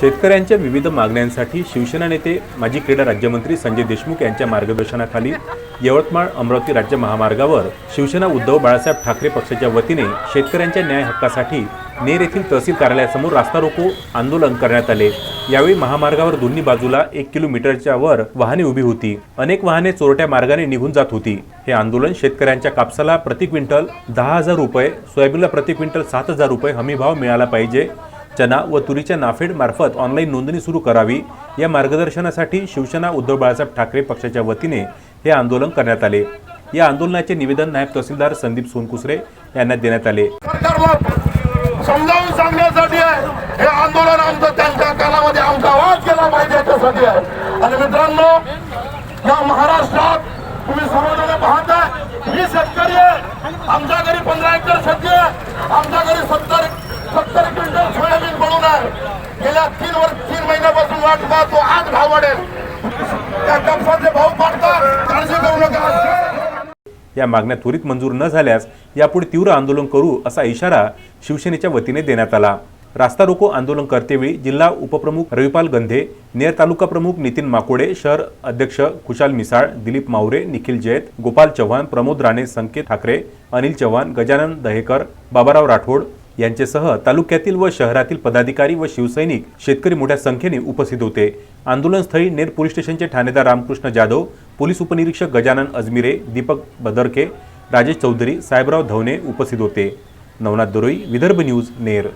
शेतकऱ्यांच्या विविध मागण्यांसाठी शिवसेना नेते माजी क्रीडा राज्यमंत्री संजय देशमुख यांच्या मार्गदर्शनाखाली यवतमाळ अमरावती राज्य महामार्गावर शिवसेना उद्धव बाळासाहेब ठाकरे पक्षाच्या वतीने शेतकऱ्यांच्या न्याय हक्कासाठी नेर येथील तहसील कार्यालयासमोर रास्ता रोको आंदोलन करण्यात आले. यावेळी महामार्गावर दोन्ही बाजूला एक किलोमीटरच्या वर वाहने उभी होती. अनेक वाहने चोरट्या मार्गाने निघून जात होती. हे आंदोलन शेतकऱ्यांच्या कापसाला प्रति क्विंटल दहा हजार रुपये सोयाबीनला प्रति क्विंटल सात हजार रुपये हमीभाव मिळाला पाहिजे चना व तुरीच्या नाफेड मार्फत ऑनलाईन नोंदणी सुरू करावी. या मार्गदर्शनासाठी शिवसेना उद्धव बाळासाहेब ठाकरे पक्षाच्या वतीने हे आंदोलन करण्यात आले. या आंदोलनाचे निवेदन नायब तहसीलदार संदीप सोनकुसरे यांना देण्यात आले. समजावून सांगण्यासाठी हे आंदोलन आमचं त्यांच्या कालामध्ये आमचा आवाज केला पाहिजे याच्यासाठी आहे. आणि मित्रांनो या महाराष्ट्रात तुम्ही समाजाने पाहताय मी शेतकरी आहे. आमच्या घरी पंधरा एकर शेती आहे. आमच्या घरी सत्तर क्विंटल सोयाबीन बनवून आहे गेल्या तीन वर्ष तीन महिन्यापासून वाट पाहतो. आज भाव वाढेल. त्या कापसाचे भाव पाडतात काळजी करू नका. या मागण्या त्वरित मंजूर न झाल्यास यापुढे तीव्र आंदोलन करू असा इशारा शिवसेनेच्या वतीने देण्यात आला. रास्ता रोको आंदोलन करतेवेळी जिल्हा उपप्रमुख रविपाल गंधे नेर तालुका प्रमुख नितीन माकोडे शहर अध्यक्ष कुशाल मिसाळ दिलीप मावरे निखिल जैत गोपाल चव्हाण प्रमोद राणे संकेत ठाकरे अनिल चव्हाण गजानन दहेकर बाबाराव राठोड यांचेसह तालुक्यातील व शहरातील पदाधिकारी व शिवसैनिक शेतकरी मोठ्या संख्येने उपस्थित होते. आंदोलनस्थळी नेर पोलीस स्टेशनचे ठाणेदार रामकृष्ण जाधव पोलीस उपनिरीक्षक गजानन अजमिरे दीपक बदरके राजेश चौधरी साहेबराव धवने उपस्थित होते. नवनाथ दोरोई विदर्भ न्यूज नेर